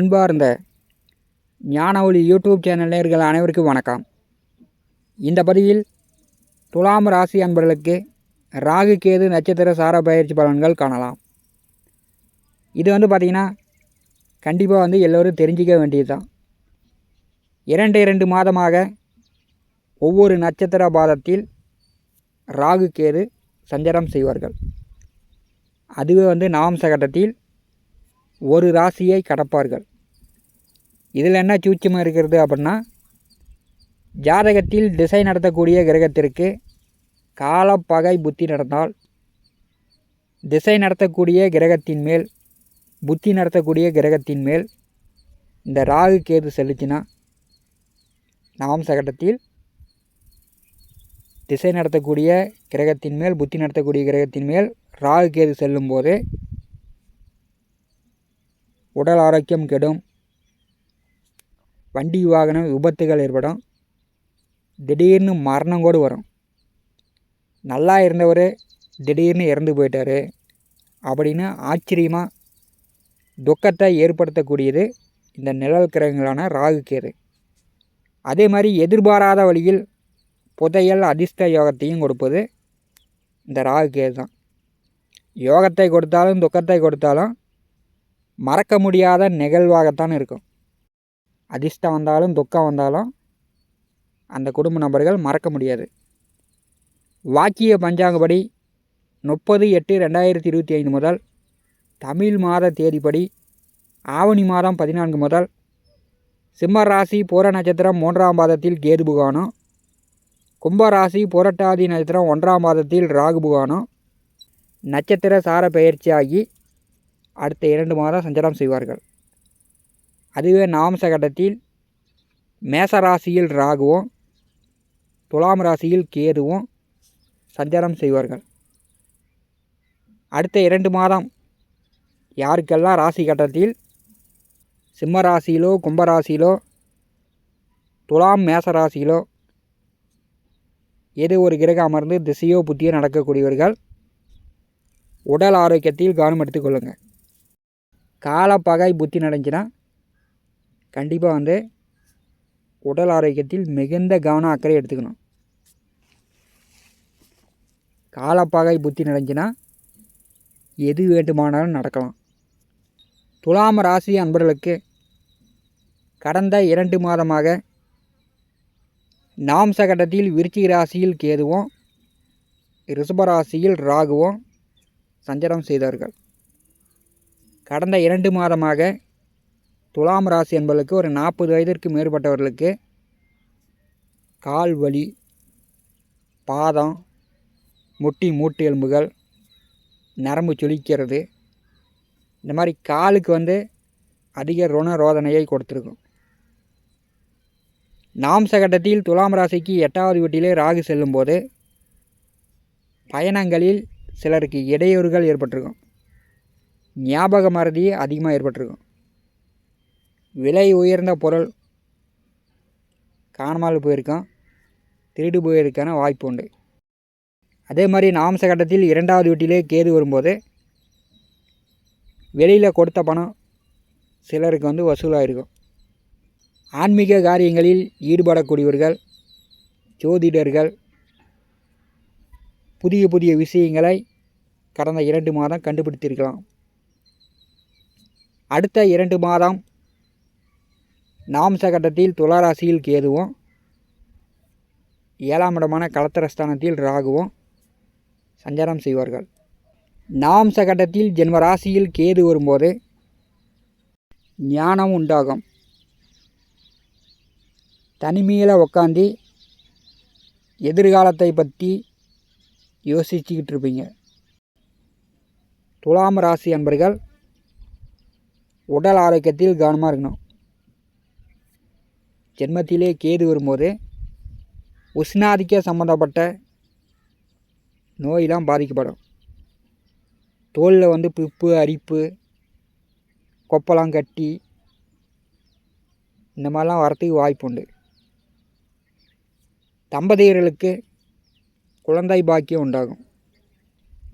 அன்பார்ந்த ஞான ஒளி யூடியூப் சேனல் நேர்கள் அனைவருக்கும் வணக்கம். இந்த பதிவில் துலாம் ராசி அன்பர்களுக்கு ராகு கேது நட்சத்திர சார பயிற்சி பலன்கள் காணலாம். இது வந்து பார்த்திங்கன்னா கண்டிப்பாக வந்து எல்லோரும் தெரிஞ்சிக்க வேண்டியது தான் இரண்டு இரண்டு மாதமாக ஒவ்வொரு நட்சத்திர பாதத்தில் ராகு கேது சஞ்சாரம் செய்வார்கள். அதுவே வந்து நவம்ச கட்டத்தில் ஒரு ராசியை கடப்பார்கள். இதில் என்ன சூட்சமாக இருக்கிறது அப்படின்னா ஜாதகத்தில் திசை நடத்தக்கூடிய கிரகத்திற்கு காலப்பகை புத்தி நடந்தால் திசை நடத்தக்கூடிய கிரகத்தின் மேல் புத்தி நடத்தக்கூடிய கிரகத்தின் மேல் இந்த ராகு கேது செலுத்தினா நாம்சகட்டத்தில் திசை நடத்தக்கூடிய கிரகத்தின் மேல் புத்தி நடத்தக்கூடிய கிரகத்தின் மேல் ராகு கேது செல்லும்போது உடல் ஆரோக்கியம் கெடும். வண்டி வாகனம் விபத்துகள் ஏற்படும். திடீர்னு மரணம் கூட வரும். நல்லா இருந்தவர் திடீர்னு இறந்து போயிட்டார் அப்படின்னு ஆச்சரியமாக துக்கத்தை ஏற்படுத்தக்கூடியது இந்த நிழல் கிரகங்களான ராகு கேது. அதே மாதிரி எதிர்பாராத வழியில் புதையல் அதிர்ஷ்ட யோகத்தையும் கொடுப்பது இந்த ராகு கேது தான். யோகத்தை கொடுத்தாலும் துக்கத்தை கொடுத்தாலும் மறக்க முடியாத நிகழ்வாகத்தான் இருக்கும். அதிர்ஷ்டம் வந்தாலும் துக்கம் வந்தாலும் அந்த குடும்ப நபர்கள் மறக்க முடியாது. வாக்கிய பஞ்சாங்கப்படி முப்பது எட்டு ரெண்டாயிரத்தி இருபத்தி ஐந்து முதல் தமிழ் மாத தேதிப்படி ஆவணி மாதம் பதினான்கு முதல் சிம்ம ராசி பூர நட்சத்திரம் மூன்றாம் பாதத்தில் கேது புகானம் கும்பராசி புரட்டாதி நட்சத்திரம் ஒன்றாம் மாதத்தில் ராகு புகானம் நட்சத்திர சார பயிற்சியாகி அடுத்த இரண்டு மாதம் சஞ்சலம் செய்வார்கள். அதுவே நாம்ச கட்டத்தில் மேச ராசியில் ராகுவும் துலாம் ராசியில் கேதுவும் சஞ்சாரம் செய்வார்கள். அடுத்த இரண்டு மாதம் யாருக்கெல்லாம் ராசி கட்டத்தில் சிம்ம ராசியிலோ கும்பராசியிலோ துலாம் மேச ராசியிலோ ஏதோ ஒரு கிரகம் அமர்ந்து திசையோ புத்தியோ நடக்கக்கூடியவர்கள் உடல் ஆரோக்கியத்தில் கவனம் எடுத்துக்கொள்ளுங்கள் காலப்பகை புத்தி நடந்துச்சுன்னா கண்டிப்பாக வந்து உடல் ஆரோக்கியத்தில் மிகுந்த கவனம் அக்கறை எடுத்துக்கணும். காலப்பாகை புத்தி நடந்துச்சுன்னா எது வேண்டுமானாலும் நடக்கலாம். துலாம் ராசி அன்பர்களுக்கு கடந்த இரண்டு மாதமாக நாம்ச கட்டத்தில் விருச்சிக ராசியில் கேதுவும் ரிஷபராசியில் ராகுவும் சஞ்சாரம் செய்தார்கள். கடந்த இரண்டு மாதமாக துலாம் ராசி என்பதற்கு ஒரு நாற்பது வயதிற்கு மேற்பட்டவர்களுக்கு கால் வலி பாதம் முட்டி மூட்டு எலும்புகள் நரம்பு சுழிக்கிறது இந்த மாதிரி காலுக்கு வந்து அதிக ருண ரோதனையை கொடுத்துருக்கும். நாம்ச கட்டத்தில் துலாம் ராசிக்கு எட்டாவது வீட்டிலே ராகு செல்லும்போது பயணங்களில் சிலருக்கு இடையூறுகள் ஏற்பட்டிருக்கும். ஞாபக மறதி அதிகமாக ஏற்பட்டிருக்கும். விலை உயர்ந்த பொருள் காணாமல் போயிருக்கான் திருடு போயிருக்கான வாய்ப்பு உண்டு. அதே மாதிரி நாம்ச கட்டத்தில் இரண்டாவது வீட்டிலே கேது வரும்போது வெளியில் கொடுத்த பணம் சிலருக்கு வந்து வசூலாக இருக்கும் ஆன்மீக காரியங்களில் ஈடுபடக்கூடியவர்கள் ஜோதிடர்கள் புதிய புதிய விஷயங்களை கடந்த இரண்டு மாதம் கண்டுபிடித்திருக்கலாம். அடுத்த இரண்டு மாதம் நாம்ச கட்டத்தில் துளாராசியில் கேதுவும் ஏழாம் இடமான கலத்தரஸ்தானத்தில் ராகுவும் சஞ்சாரம் செய்வார்கள். நாம்ச கட்டத்தில் ஜென்மராசியில் கேது வரும்போது ஞானம் உண்டாகும். தனிமையில் உக்காந்து எதிர்காலத்தை பற்றி யோசிச்சுக்கிட்டு இருப்பீங்க. துலாம் ராசி அன்பர்கள் உடல் ஆரோக்கியத்தில் கவனமாக இருக்கணும். ஜென்மத்திலே கேது வரும்போது உஷ்ணாதிக்க சம்மந்தப்பட்ட நோயெலாம் பாதிக்கப்படும். தோலில் வந்து பிப்பு அரிப்பு கொப்பலாம் கட்டி இந்த மாதிரிலாம் வரத்துக்கு வாய்ப்பு உண்டு. தம்பதியர்களுக்கு குழந்தை பாக்கியம் உண்டாகும்.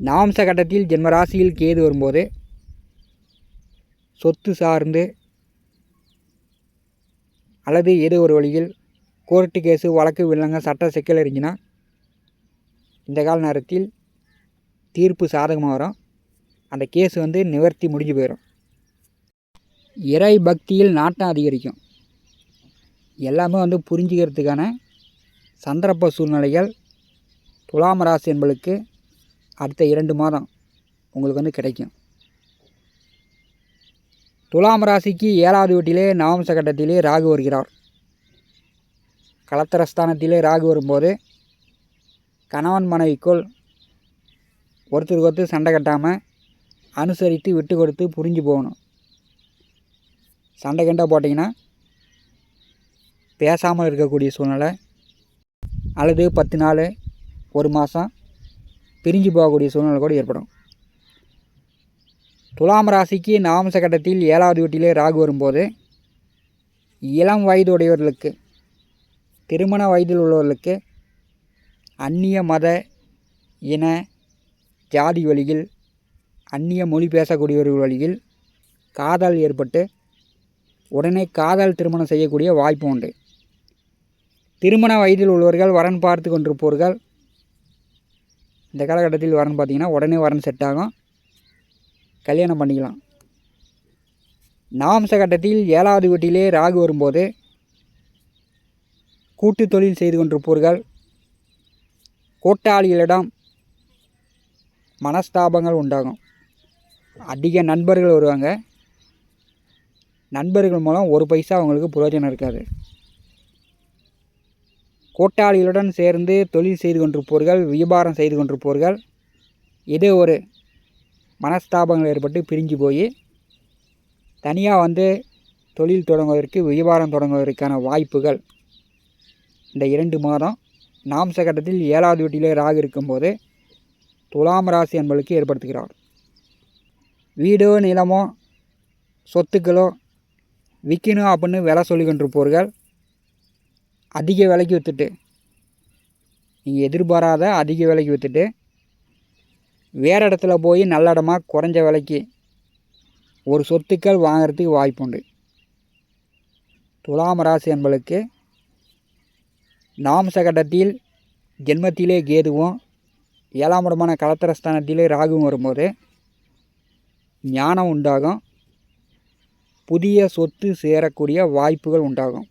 நாம்ச கட்டத்தில் ஜென்மராசியில் கேது வரும்போது சொத்து சார்ந்து அல்லது ஏதோ ஒரு வழியில் கோர்ட்டு கேஸு வழக்கு வில்லங்க சட்ட சிக்கல் இருந்துச்சுன்னா இந்த கால நேரத்தில் தீர்ப்பு சாதகமாக வரும். அந்த கேஸ் வந்து நிவர்த்தி முடிஞ்சு போயிடும் இறை பக்தியில் நாட்டம் அதிகரிக்கும். எல்லாமே வந்து புரிஞ்சுக்கிறதுக்கான சந்தர்ப்ப சூழ்நிலைகள் துலாம் ராசி என்பளுக்கு அடுத்த இரண்டு மாதம் உங்களுக்கு வந்து கிடைக்கும். துலாம் ராசிக்கு ஏழாவது வீட்டிலே நவம்ச கட்டத்திலே ராகு வருகிறார். கலத்தரஸ்தானத்திலே ராகு வரும்போது கணவன் மனைவிக்குள் ஒருத்தருக்கு ஒருத்தர் சண்டை கட்டாமல் அனுசரித்து விட்டு கொடுத்து புரிஞ்சு போகணும். சண்டை கண்டா போட்டிங்கன்னா பேசாமல் இருக்கக்கூடிய சூழ்நிலை அல்லது பத்து நாள் ஒரு மாதம் பிரிஞ்சு போகக்கூடிய சூழ்நிலை கூட ஏற்படும். துலாம் ராசிக்கு நாமச கட்டத்தில் ஏழாவது வீட்டிலே ராகு வரும்போது இளம் வயது உடையவர்களுக்கு திருமண வயதில் உள்ளவர்களுக்கு அந்நிய மத இன ஜாதி வழியில் அந்நிய மொழி பேசக்கூடியவர்கள் வழியில் காதல் ஏற்பட்டு உடனே காதல் திருமணம் செய்யக்கூடிய வாய்ப்பு உண்டு. திருமண வயதில் உள்ளவர்கள் வரன் பார்த்து கொண்டிருப்பவர்கள் இந்த காலகட்டத்தில் வரன் பார்த்தீங்கன்னா உடனே வரன் செட் ஆகும். கல்யாணம் பண்ணிக்கலாம். நாம்ச கட்டத்தில் ஏழாவது வீட்டிலே ராகு வரும்போது கூட்டு தொழில் செய்து கொண்டிருப்பவர்கள் கூட்டாளிகளிடம் மனஸ்தாபங்கள் உண்டாகும். அதிக நண்பர்கள் வருவாங்க. நண்பர்கள் மூலம் ஒரு பைசா அவங்களுக்கு புரோஜனம் இருக்காது. கூட்டாளிகளுடன் சேர்ந்து தொழில் செய்து கொண்டிருப்பவர்கள் வியாபாரம் செய்து கொண்டிருப்பவர்கள் இது ஒரு மனஸ்தாபங்கள் ஏற்பட்டு பிரிஞ்சு போய் தனியாக வந்து தொழில் தொடங்குவதற்கு வியாபாரம் தொடங்குவதற்கான வாய்ப்புகள் இந்த இரண்டு மாதம். நாம்ச கட்டத்தில் ஏழாவது வீட்டிலே ராகு இருக்கும்போது துலாம் ராசி என்பளுக்கு ஏற்படுத்துகிறார். வீடோ நிலமோ சொத்துக்களோ விற்கணும் அப்படின்னு விலை சொல்லிக்கொண்டிருப்பவர்கள் அதிக விலைக்கு விற்றுட்டு நீங்கள் எதிர்பாராத அதிக விலைக்கு விற்றுட்டு வேறு இடத்துல போய் நல்ல இடமா குறைஞ்ச விலைக்கு ஒரு சொத்துக்கள் வாங்கிறதுக்கு வாய்ப்புண்டு துலாம் ராசி என்பளுக்கு நாம்ச கட்டத்தில் ஜென்மத்திலே கேதுவும் ஏழாம் இடமான கலத்திரஸ்தானத்திலே ராகுவும் வரும்போது ஞானம் உண்டாகும். புதிய சொத்து சேரக்கூடிய வாய்ப்புகள் உண்டாகும்.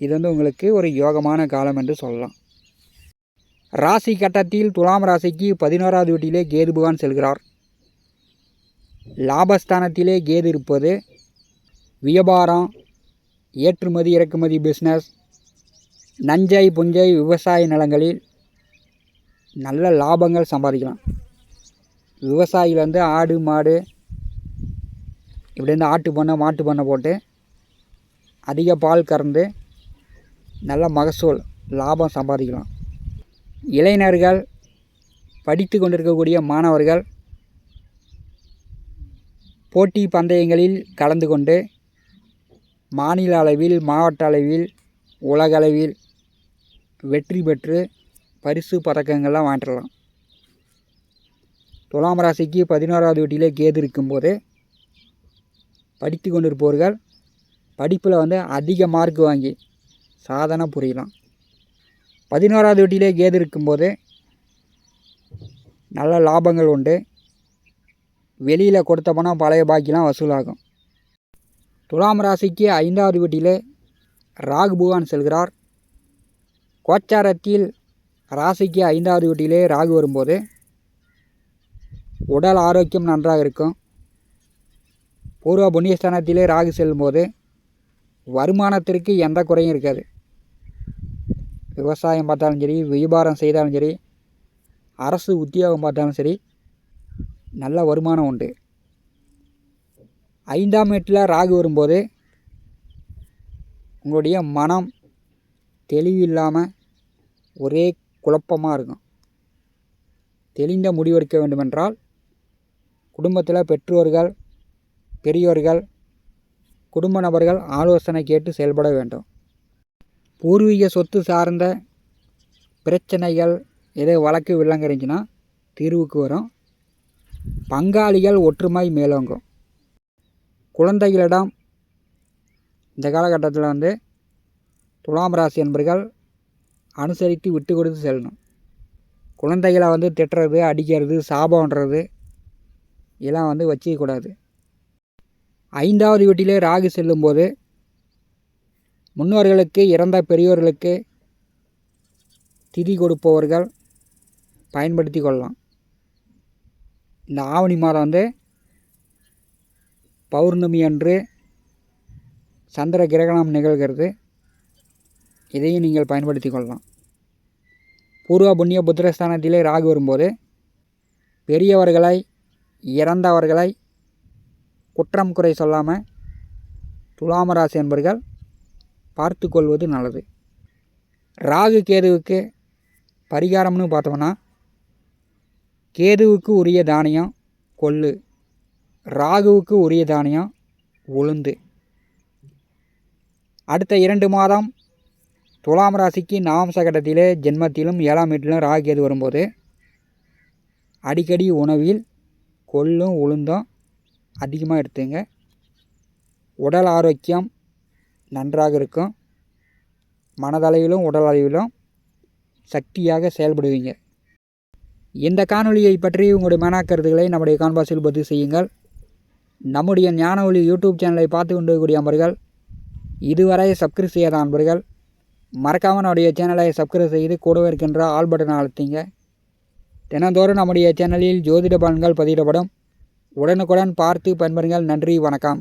இது வந்து உங்களுக்கு ஒரு யோகமான காலம் என்று சொல்லலாம். ராசி கட்டத்தில் துலாம் ராசிக்கு பதினோராவது வீட்டிலே கேது பகவான் செல்கிறார். லாபஸ்தானத்திலே கேது இருப்பது வியாபாரம் ஏற்றுமதி இறக்குமதி பிஸ்னஸ் நஞ்சை புஞ்சை விவசாய நிலங்களில் நல்ல லாபங்கள் சம்பாதிக்கலாம். விவசாயிகள் வந்து ஆடு மாடு இப்படி வந்து ஆட்டு பண்ணை மாட்டு பண்ணை போட்டு அதிக பால் கறந்து நல்ல மகசூல் லாபம் சம்பாதிக்கலாம். இளைஞர்கள் படித்து கொண்டிருக்கக்கூடிய மாணவர்கள் போட்டி பந்தயங்களில் கலந்து கொண்டு மாநில அளவில் மாவட்ட அளவில் உலகளவில் வெற்றி பெற்று பரிசு பதக்கங்கள்லாம் வாங்கிடலாம். துலாம் ராசிக்கு பதினோராவது வீட்டிலே கேது இருக்கும்போது படித்து கொண்டிருப்பவர்கள் படிப்பில் வந்து அதிக மார்க் வாங்கி சாதனை புரியலாம். பதினோராவது வீட்டிலே கேது இருக்கும்போது நல்ல லாபங்கள் உண்டு. வெளியில் கொடுத்த பணம் பழைய பாக்கிலாம் வசூலாகும். துலாம் ராசிக்கு ஐந்தாவது வீட்டிலே ராகு பகவான் செல்கிறார். கோச்சாரத்தில் ராசிக்கு ஐந்தாவது வீட்டிலே ராகு வரும்போது உடல் ஆரோக்கியம் நன்றாக இருக்கும். பூர்வ புண்ணியஸ்தானத்திலே ராகு செல்லும்போது வருமானத்திற்கு எந்த குறையும் இருக்காது. விவசாயம் பார்த்தாலும் சரி வியாபாரம் செய்தாலும் சரி அரசு உத்தியோகம் பார்த்தாலும் சரி நல்ல வருமானம் உண்டு. ஐந்தாம் வீட்டில் ராகு வரும்போது உங்களுடைய மனம் தெளிவு இல்லாமல் ஒரே குழப்பமாக இருக்கும். தெளிந்த முடிவெடுக்க வேண்டுமென்றால் குடும்பத்தில் பெற்றோர்கள் பெரியோர்கள் குடும்ப நபர்கள் ஆலோசனை கேட்டு செயல்பட வேண்டும். பூர்வீக சொத்து சார்ந்த பிரச்சனைகள் ஏதோ வழக்கு வில்லங்கரிஞ்சுன்னா தீர்வுக்கு வரும். பங்காளிகள் ஒற்றுமை மேலோங்கும். குழந்தைகளிடம் இந்த காலகட்டத்தில் வந்து துலாம் ராசி என்பர்கள் அனுசரித்து விட்டு கொடுத்து செல்லணும். குழந்தைகளை வந்து திட்டுறது அடிக்கிறது சாபம்ன்றது இதெல்லாம் வந்து வச்சிக்கக்கூடாது. ஐந்தாவது வீட்டிலே ராகு செல்லும்போது முன்னோர்களுக்கு இறந்த பெரியோர்களுக்கு திதி கொடுப்பவர்கள் பயன்படுத்தி கொள்ளலாம். இந்த ஆவணி மாதம் வந்து பௌர்ணமி அன்று சந்திர கிரகணம் நிகழ்கிறது. இதையும் நீங்கள் பயன்படுத்தி கொள்ளலாம். பூர்வ புண்ணிய புத்திரஸ்தானத்திலே ராகு வரும்போது பெரியவர்களை இறந்தவர்களை குற்றம் குறை சொல்லாமல் துலாமராசு என்பவர்கள் என்பர்கள் பார்த்து கொள்வது நல்லது. ராகு கேதுவுக்கு பரிகாரம்னு பார்த்தோம்னா கேதுவுக்கு உரிய தானியம் கொள்ளு ராகுவுக்கு உரிய தானியம் உளுந்து. அடுத்த இரண்டு மாதம் துலாம் ராசிக்கு நவம்ச கட்டத்திலே ஜென்மத்திலும் ஏழாம் வீட்டிலும் ராகு கேது வரும்போது அடிக்கடி உணவில் கொள்ளும் உளுந்தும் அதிகமாக எடுத்துங்க. உடல் ஆரோக்கியம் நன்றாக இருக்கும். மனதளவிலும் உடல் அளவிலும் சக்தியாக செயல்படுவீங்க. இந்த காணொலியை பற்றி உங்களுடைய மனக்கருத்துக்களை நம்முடைய கான்பாஸில் பதிவு செய்யுங்கள். நம்முடைய ஞான ஒளி யூடியூப் சேனலை பார்த்து கொண்டிருக்கக்கூடிய அன்பர்கள் இதுவரை சப்ஸ்கிரைப் செய்யாத அன்பர்கள் மறக்காமல் நம்முடைய சேனலை சப்ஸ்கிரைப் செய்து கூடவே இருக்கின்ற ஆல் பட்டனை அழுத்திங்க. தினந்தோறும் நம்முடைய சேனலில் ஜோதிட பலன்கள் பதிவிடப்படும். உடனுக்குடன் பார்த்து பயன்பெறுங்கள். நன்றி வணக்கம்.